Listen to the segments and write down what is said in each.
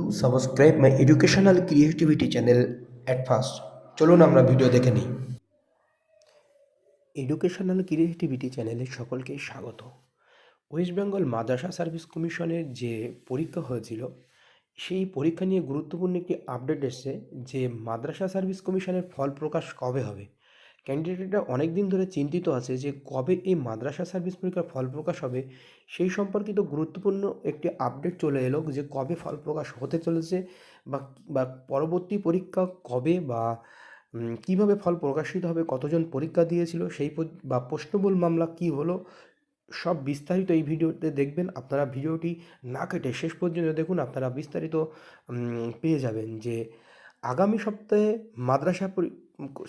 To subscribe my educational creativity channel at first চলুন আমরা video দেখে নিই। এডুকেশনাল ক্রিয়েটিভিটি চ্যানেলে সকলকে স্বাগত। ওয়েস্ট বেঙ্গল মাদ্রাসা সার্ভিস কমিশনের যে পরীক্ষা হয়েছিল, সেই পরীক্ষা নিয়ে গুরুত্বপূর্ণ একটি আপডেট এসেছে যে মাদ্রাসা সার্ভিস কমিশনের ফল প্রকাশ কবে হবে? ক্যান্ডিডেটরা অনেক দিন ধরে চিন্তিত আছে যে কবে এই মাদ্রাসা সার্ভিস পরীক্ষার ফল প্রকাশ হবে। সেই সম্পর্কিত গুরুত্বপূর্ণ একটি আপডেট চলে এলো যে কবে ফল প্রকাশ হতে চলেছে বা বা পরবর্তী পরীক্ষা কবে বা কীভাবে ফল প্রকাশিত হবে, কতজন পরীক্ষা দিয়েছিল, সেই বা প্রশ্নবুল মামলা কি হলো, সব বিস্তারিত এই ভিডিওতে দেখবেন। আপনারা ভিডিওটি না কেটে শেষ পর্যন্ত দেখুন, আপনারা বিস্তারিত পেয়ে যাবেন যে আগামী সপ্তাহে মাদ্রাসা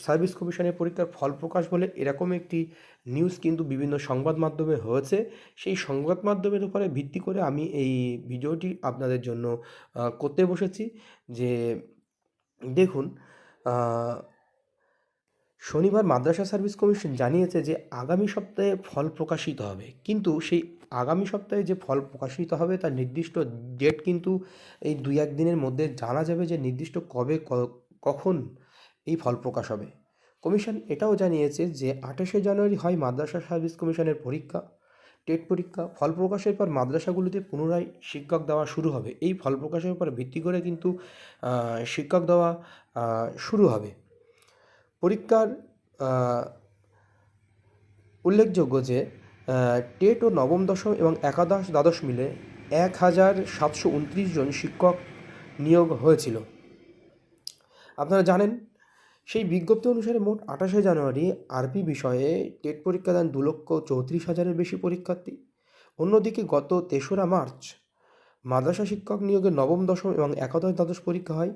সার্ভিস কমিশনের পরীক্ষার ফল প্রকাশ বলে এরকম একটি নিউজ কিন্তু বিভিন্ন সংবাদ মাধ্যমে হয়েছে। সেই সংবাদ মাধ্যমের উপরে ভিত্তি করে আমি এই ভিডিওটি আপনাদের জন্য করতে বসেছি যে দেখুন শনিবার মাদ্রাসা সার্ভিস কমিশন জানিয়েছে যে আগামী সপ্তাহে ফল প্রকাশিত হবে। কিন্তু সেই আগামী সপ্তাহে যে ফল প্রকাশিত হবে তার নির্দিষ্ট ডেট কিন্তু এই দুই এক দিনের মধ্যে জানা যাবে যে নির্দিষ্ট কবে কখন এই ফল প্রকাশ হবে। কমিশন এটাও জানিয়েছে যে আঠাশে জানুয়ারি হয় মাদ্রাসা সার্ভিস কমিশনের পরীক্ষা। টেট পরীক্ষা, ফল প্রকাশের পর মাদ্রাসাগুলিতে পুনরায় শিক্ষক দেওয়া শুরু হবে। এই ফল প্রকাশের উপর ভিত্তি করে কিন্তু শিক্ষক দেওয়া শুরু হবে। পরীক্ষার উল্লেখযোগ্য যে টেট ও নবম, দশম এবং একাদশ, দ্বাদশ মিলে এক হাজার সাতশো উনত্রিশ জন শিক্ষক নিয়োগ হয়েছিল। আপনারা জানেন সেই বিজ্ঞপ্তি অনুসারে মোট আঠাশে জানুয়ারি আরবি বিষয়ে টেট পরীক্ষা দেন দু লক্ষ চৌত্রিশ হাজারের বেশি পরীক্ষার্থী। অন্যদিকে গত তেসরা মার্চ মাদ্রাসা শিক্ষক নিয়োগের নবম, দশম এবং একাদশ দ্বাদশ পরীক্ষা হয়।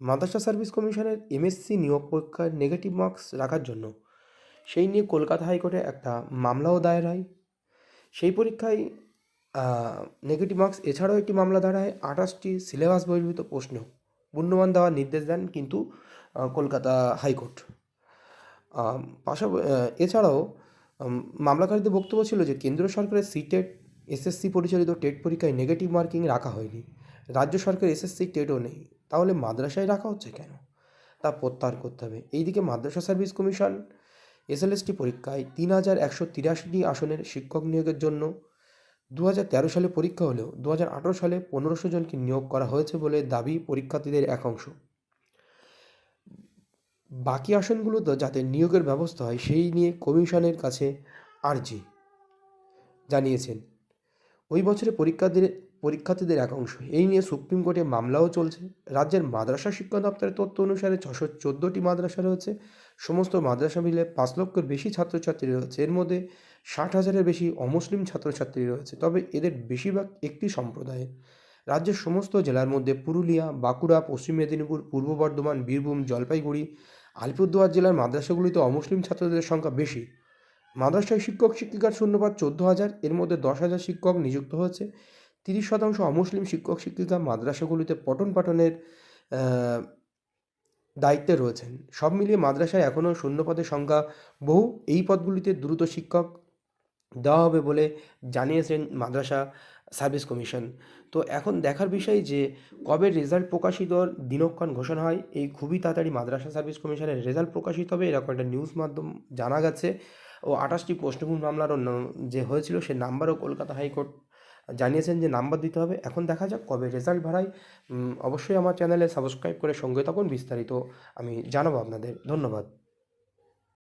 মাদ্রাসা সার্ভিস কমিশনের এমএসসি নিয়োগ পরীক্ষার নেগেটিভ মার্কস রাখার জন্য। সেই নিয়ে কলকাতা হাইকোর্টে একটা মামলাও দায়ের হয়। সেই পরীক্ষায় নেগেটিভ মার্কস এছাড়াও একটি মামলা দাঁড়ায় আঠাশটি সিলেবাস বহির্ভূত প্রশ্ন। পূর্ণমান দেওয়ার নির্দেশ দেন, কিন্তু কলকাতা হাইকোর্ট। পাশাপাশি এছাড়াও মামলাকারীদের বক্তব্য ছিল যে কেন্দ্র সরকারের সিটেট এসএসসি পরিচালিত টেট পরীক্ষায় নেগেটিভ মার্কিং রাখা হয়নি। রাজ্য সরকার এসএসসি টেটও নেই। তাহলে মাদ্রাসায় রাখা হচ্ছে কেন? তা প্রত্যাহার করতে হবে। এইদিকে মাদ্রাসা সার্ভিস কমিশন, এসএলএসটি পরীক্ষায় তিন হাজার একশো তিরাশিটি আসনের শিক্ষক নিয়োগের জন্য দু হাজার তেরো সালে পরীক্ষা হলেও দু হাজার আঠেরো সালে পনেরোশো জনকে নিয়োগ করা হয়েছে বলে দাবি পরীক্ষার্থীদের এক অংশ। বাকি আসনগুলোতে যাতে নিয়োগের ব্যবস্থা হয়, সেই নিয়ে কমিশনের কাছে আর্জি। জানিয়েছেন, ওই বছরে পরীক্ষার্থীদের পরীক্ষার্থীদের এক অংশ এই নিয়ে সুপ্রিম কোর্টে মামলাও চলছে। রাজ্যের মাদ্রাসা শিক্ষা দপ্তরের তথ্য অনুসারে ছশো চোদ্দোটি মাদ্রাসা রয়েছে। সমস্ত মাদ্রাসা মিলে পাঁচ লক্ষের বেশি ছাত্রছাত্রী রয়েছে। এর মধ্যে ষাট হাজারের বেশি অমুসলিম ছাত্রছাত্রী রয়েছে। তবে এদের বেশিরভাগ একটি সম্প্রদায়ের রাজ্যের সমস্ত জেলার মধ্যে পুরুলিয়া, বাঁকুড়া, পশ্চিম মেদিনীপুর, পূর্ব বর্ধমান, বীরভূম, জলপাইগুড়ি আলিপুরদুয়ার জেলার মাদ্রাসাগুলিতে অমুসলিম ছাত্রদের সংখ্যা বেশি। মাদ্রাসায় শিক্ষক শিক্ষিকার শূন্যপাত চোদ্দ হাজার, এর মধ্যে দশ হাজার শিক্ষক নিযুক্ত হয়েছে। তিরিশ শতাংশ অমুসলিম শিক্ষক শিক্ষিকা মাদ্রাসাগুলিতে পঠন পাঠনের দায়িত্বে রয়েছেন। সব মিলিয়ে মাদ্রাসায় এখনও শূন্যপদের সংখ্যা বহু। এই পদগুলিতে দ্রুত শিক্ষক দেওয়া হবে বলে জানিয়েছেন মাদ্রাসা সার্ভিস কমিশন। তো এখন দেখার বিষয় যে কবে রেজাল্ট প্রকাশিত দিনক্ষণ ঘোষণা হয় এই খুবই তাড়াতাড়ি মাদ্রাসা সার্ভিস কমিশনের রেজাল্ট প্রকাশিত হবে। এরকম একটা নিউজ মাধ্যম জানা গেছে ও আঠাশটি প্রশ্নপূর্ণ মামলারও যে হয়েছিল সে নাম্বারও কলকাতা হাইকোর্ট জানিয়েছেন যে নাম্বার দিতে হবে। এখন দেখা যাক কবে রেজাল্ট উম, অবশ্যই আমার চ্যানেলে সাবস্ক্রাইব করে সঙ্গে থাকুন বিস্তারিত আমি জানাব আপনাদের। ধন্যবাদ।